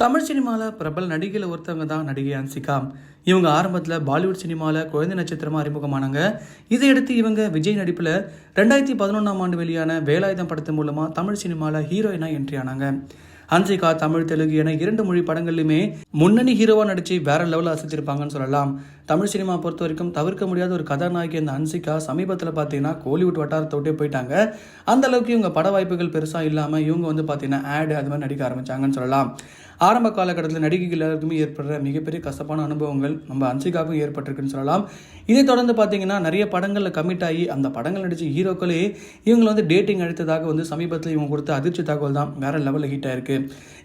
தமிழ் சினிமாவில் பிரபல நடிகையில் ஒருத்தவங்க தான் நடிகை அன்சிகா. இவங்க ஆரம்பத்தில் பாலிவுட் சினிமாவில் குழந்தை நட்சத்திரமாக அறிமுகமானாங்க. இதையடுத்து இவங்க விஜய் நடிப்பில் ரெண்டாயிரத்தி பதினொன்றாம் ஆண்டு வெளியான வேலாயுதம் படத்து மூலமாக தமிழ் சினிமாவில் ஹீரோயினாக என்ட்ரி ஆனாங்க. ஹன்சிகா தமிழ் தெலுங்கு என இரண்டு மொழி படங்கள்லையுமே முன்னணி ஹீரோவா நடித்து வேற லெவலில் அசைச்சிருப்பாங்கன்னு சொல்லலாம். தமிழ் சினிமா பொறுத்த வரைக்கும் தவிர்க்க முடியாத ஒரு கதாநாயகி அந்த ஹன்சிகா சமீபத்தில் பார்த்தீங்கன்னா கோலிவுட் வட்டாரத்தை விட்டே போயிட்டாங்க. அந்த அளவுக்கு இவங்க பட வாய்ப்புகள் பெருசாக இல்லாமல் இவங்க வந்து பார்த்தீங்கன்னா ஆடு அது மாதிரி நடிக்க ஆரம்பித்தாங்கன்னு சொல்லலாம். ஆரம்ப காலகட்டத்தில் நடிகைகள் எல்லாருக்குமே ஏற்படுற மிகப்பெரிய கசப்பான அனுபவங்கள் நம்ம அன்சிகாவுக்கும் ஏற்பட்டிருக்குன்னு சொல்லலாம். இதை தொடர்ந்து பார்த்தீங்கன்னா நிறைய படங்களில் கமிட் ஆகி அந்த படங்கள் நடித்த ஹீரோக்களே இவங்களை வந்து டேட்டிங் அழைத்ததாக வந்து சமீபத்தில் இவங்க கொடுத்த அதிர்ச்சி தகவல் தான் வேற லெவலில் ஹீட் ஆயிருக்கு.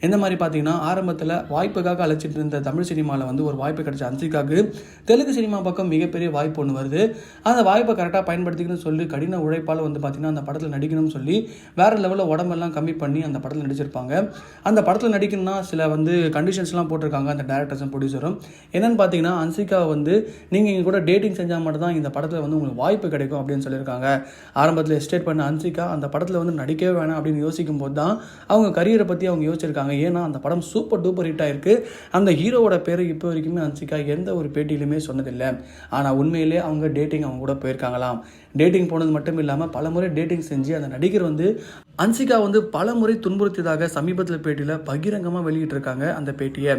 எந்த மாதிரி பார்த்தீங்கன்னா ஆரம்பத்தில் வாய்ப்புக்காக அழைச்சிட்டு இருந்த தமிழ் சினிமாவில் வந்து ஒரு வாய்ப்பு கிடைச்ச அன்சிகாவுக்கு தெலுங்கு சினிமா பக்கம் மிகப்பெரிய வாய்ப்பு ஒன்று வருது. அந்த வாய்ப்பை கரெக்டாக பயன்படுத்திக்கணும்னு சொல்லி கடின உழைப்பால் வந்து பார்த்தீங்கன்னா அந்த படத்தில் நடிக்கணும்னு சொல்லி வேற லெவலில் உடம்பெல்லாம் கம்மி பண்ணி அந்த படத்தில் நடிச்சிருப்பாங்க. அந்த படத்தில் நடிக்கணும்னா சில வந்து கண்டிஷன்ஸ்லாம் போட்டிருக்காங்க அந்த டேரக்டர்ஸும் ப்ரொடியூசரும் என்னென்னு பார்த்தீங்கன்னா அன்சிகா வந்து நீங்கள் இங்கே கூட டேட்டிங் செஞ்சால் மட்டும் தான் இந்த படத்தில் வந்து உங்களுக்கு வாய்ப்பு கிடைக்கும் அப்படின்னு சொல்லியிருக்காங்க. ஆரம்பத்தில் எஸ்டேட் பண்ண அன்சிகா அந்த படத்தில் வந்து நடிக்கவே வேணாம் அப்படின்னு யோசிக்கும் போது தான் அவங்க கரியரை பற்றி அவங்க யோசிச்சிருக்காங்க. ஏன்னா அந்த படம் சூப்பர் டூப்பர் ஹிட் ஆயிருக்கு. அந்த ஹீரோவோட பேர் இப்போ வரைக்குமே அன்சிகா எந்த ஒரு பேட்டியிலுமே சொன்னதில்லை. ஆனால் உண்மையிலே அவங்க டேட்டிங் அவங்க கூட போயிருக்காங்களாம். டேட்டிங் போனது மட்டும் இல்லாமல் பல முறை டேட்டிங் செஞ்சு அந்த நடிகர் வந்து அன்சிகா வந்து பல முறை துன்புறுத்தியதாக சமீபத்தில் பேட்டியில் பகிரங்கமாக வெளியிட்டிருக்காங்க அந்த பேட்டியை.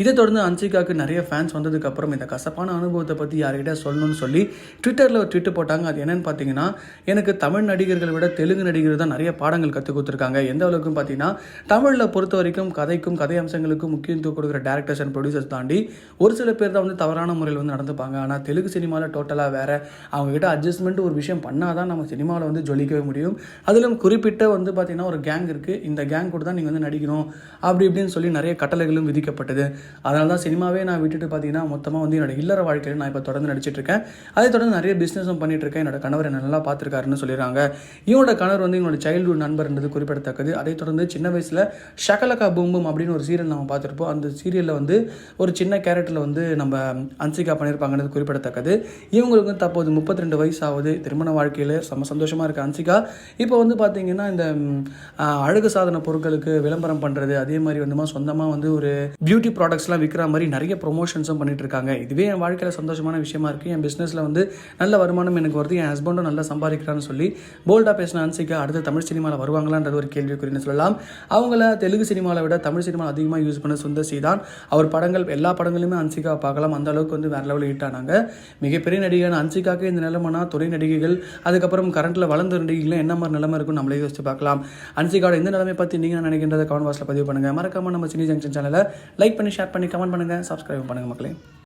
இதை தொடர்ந்து அன்சிகாவுக்கு நிறைய ஃபேன்ஸ் வந்ததுக்கப்புறம் இந்த கசப்பான அனுபவத்தை பற்றி யார்கிட்ட சொல்லணும்னு சொல்லி ட்விட்டரில் ஒரு ட்விட்டு போட்டாங்க. அது என்னென்னு பார்த்தீங்கன்னா எனக்கு தமிழ் நடிகர்களை விட தெலுங்கு நடிகர் தான் நிறைய பாடங்கள் கற்றுக் கொடுத்துருக்காங்க. எந்த அளவுக்கு பார்த்தீங்கன்னா தமிழில் பொறுத்த வரைக்கும் கதைக்கும் கதை அம்சங்களுக்கும் முக்கியத்துவம் கொடுக்குற டேரக்டர்ஸ் அண்ட் ப்ரொடியூசர்ஸ் தாண்டி ஒரு சில பேர் தான் வந்து தவறான முறையில் வந்து நடந்துப்பாங்க. ஆனால் தெலுங்கு சினிமாவில் டோட்டலாக வேறு அவங்ககிட்ட அட்ஜஸ்ட்மெண்ட் ஒரு விஷயம் பண்ணால் தான் நம்ம சினிமாவில் வந்து ஜொலிக்கவே முடியும். அதிலும் குறிப்பிட்ட வந்து பார்த்தீங்கன்னா ஒரு கேங் இருக்குது இந்த கேங் கூட தான் நீங்கள் வந்து நடிக்கணும். அப்படி இப்படின்னு சொல்லி நிறைய கட்டளைகளும் விதிக்கப்பட்டது. அதனால தான் சினிமாவே நான் விட்டுட்டு பார்த்தீங்கன்னா மொத்தமாக வந்து என்னோட இல்லற வாழ்க்கையில் நான் இப்போ தொடர்ந்து நடிச்சிட்டு இருக்கேன். அதை தொடர்ந்து நிறைய பிஸ்னஸும் பண்ணிகிட்ருக்கேன் என்னோட கணவர் என்ன நல்லா பார்த்துருக்காருன்னு சொல்லிடுறாங்க. இவனோட கணவர் வந்து என்னோட சைல்டுஹுட் நண்பர்ன்றது குறிப்பிடத்தக்கது. அதை தொடர்ந்து சின்ன வயசில் ஷகலகா பூம்பும் அப்படின்னு ஒரு சீரியல் நம்ம பார்த்துருப்போம். அந்த சீரியலில் வந்து ஒரு சின்ன கேரக்டரில் வந்து நம்ம அன்சிகா பண்ணியிருப்பாங்கன்றது குறிப்பிடத்தக்கது. இவங்களுக்கு தற்போது முப்பத்தி ரெண்டு வயசு ஆகுது திருமண வாழ்க்கையில் செம்ம சந்தோஷமாக இருக்குது அன்சிகா. இப்போ வந்து பார்த்தீங்கன்னா இந்த அழகு சாதன பொருட்களுக்கு விளம்பரம் பண்ணுறது அதே மாதிரி வந்துமா சொந்தமாக வந்து ஒரு பியூட்டி ப்ராடக்ட்ஸ்லாம் விற்கிற மாதிரி நிறைய ப்ரொமோஷன்ஸும் பண்ணிட்டு இருக்காங்க இதுவே என் வாழ்க்கையில் சந்தோஷமான விஷயமா இருக்குது என் பிஸ்னஸில் வந்து நல்ல வருமானம் எனக்கு வருது. என் ஹஸ்பண்டும் நல்லா சம்பாதிக்கிறான்னு சொல்லி போல்டாக பேசின அன்சிகா அடுத்த தமிழ் சினிமாவில் வருவாங்களான்றது ஒரு கேள்விக்குறின்னு சொல்லலாம். அவங்கள தெலுங்கு சினிமாவை விட தமிழ் சினிமா அதிகமாக யூஸ் பண்ண சுந்தர் சி தான் அவர் படங்கள் எல்லா படங்களுமே அன்சிகா பார்க்கலாம். அந்த அளவுக்கு வந்து வேற லெவலில் ஹிட் ஆனாங்க. மிகப்பெரிய நடிகையான அன்சிகாக்கு இந்த நிலைமைனா துறை நடிகைகள் அதுக்கப்புறம் கரண்ட்டில் வளர்ந்த நடிகைகள் என்ன மாதிரி நிலைமை இருக்கும் நம்மளே யோசிச்சு பார்க்கலாம். அன்சிகாவோட இந்த நிலைமை பற்றி நீங்கள் நினைக்கின்றத கமெண்ட் பாக்ஸில் பதிவு பண்ணுங்கள் மறக்காம நம்ம சினி ஜங்ஷன் சேனலை லைக் பண்ணி ஷேர் பண்ணி கமெண்ட் பண்ணுங்கள் சப்ஸ்கிரைப் பண்ணுங்கள் மக்களே.